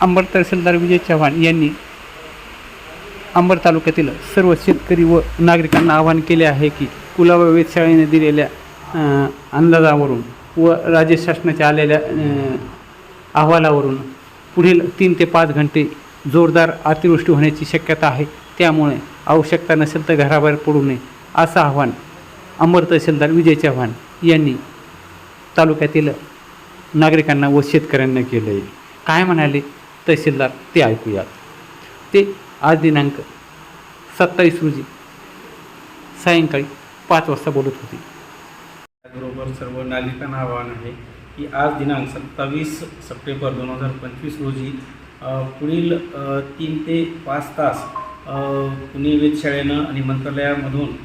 अंबड तहसीलदार विजय चव्हाण यांनी अंबड तालुक्यातील सर्व शेतकरी व नागरिकांना आवाहन केले आहे की कुलाबा वेधशाळेने दिलेल्या अंदाजावरून व राज्य शासनाच्या आलेल्या अहवालावरून पुढील तीन ते पाच घंटे जोरदार अतिवृष्टी होण्याची शक्यता आहे. त्यामुळे आवश्यकता नसेल तर घराबाहेर पडू नये असं आव्हान अंबड तहसीलदार विजय चव्हाण यांनी तालुक्यातील नागरिकांना व शेतकऱ्यांना केलं आहे काय म्हणाले? तहसीलदार ते ऐकूयात. ते आज दिनांक सत्तावीस रोजी सायंकाळी पाच वाजता बोलत होते. त्याचबरोबर सर्व नागरिकांना आवाहन आहे की आज दिनांक सत्तावीस सप्टेंबर दोन हजार पंचवीस रोजी पुढील तीन ते पाच तास पुणे वेधशाळेनं आणि मंत्रालयामधून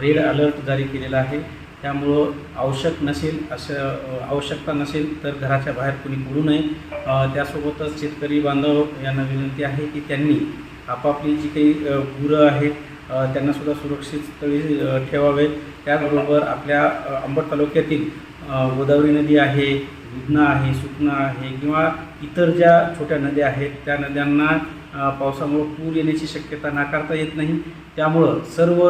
रेड अलर्ट जारी केलेला आहे. त्यामुळं आवश्यक नसेल असं आवश्यकता नसेल तर घराच्या बाहेर कुणी पडू नये. त्यासोबतच शेतकरी बांधव यांना विनंती आहे की त्यांनी आपापली जी काही गुरं आहेत त्यांनासुद्धा सुरक्षित स्थळी ठेवावे त्याचबरोबर आपल्या अंबड तालुक्यातील गोदावरी नदी आहे दुधना आहे सुकना आहे किंवा इतर ज्या छोट्या नद्या आहेत त्या नद्यांना पावसामुळं पूर येण्याची शक्यता नाकारता येत नाही. त्यामुळं सर्व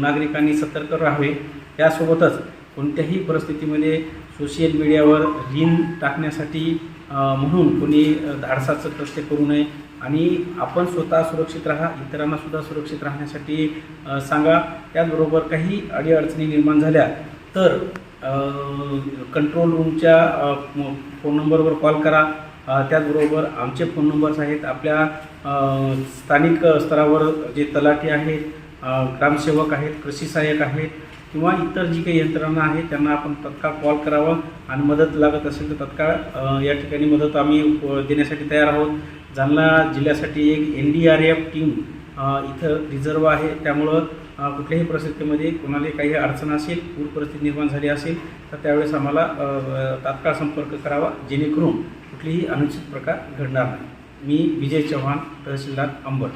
नागरिकांनी सतर्क राहावे. त्यासोबतच कोणत्याही परिस्थितीमध्ये सोशल मीडियावर रील टाकण्यासाठी म्हणून कोणी धाडसाचं कृत्य करू नये. आणि आपण स्वतः सुरक्षित राहा इतरांनासुद्धा सुरक्षित राहण्यासाठी सांगा. त्याचबरोबर काही अडीअडचणी निर्माण झाल्या तर कंट्रोल रूमच्या फोन नंबरवर कॉल करा. त्याचबरोबर आमचे फोन नंबर्स आहेत आपल्या स्थानिक स्तरावर जे तलाठी आहेत ग्रामसेवक आहेत कृषी सहाय्यक आहेत किंवा इतर जी काही यंत्रणा आहे त्यांना आपण तत्काळ कॉल करावा आणि मदत लागत असेल तर तत्काळ या ठिकाणी मदत आम्ही देण्यासाठी तयार आहोत. जालना जिल्ह्यासाठी एक N D R F team इथं रिझर्व आहे. त्यामुळं कुठल्याही परिस्थितीमध्ये कोणाला काही अडचण असेल पूर परिस्थिती निर्माण झाली असेल तर त्यावेळेस आम्हाला तात्काळ संपर्क करावा जेणेकरून कुठलीही अनुचित प्रकार घडणार नाही. मी विजय चव्हाण तहसीलदार अंबड.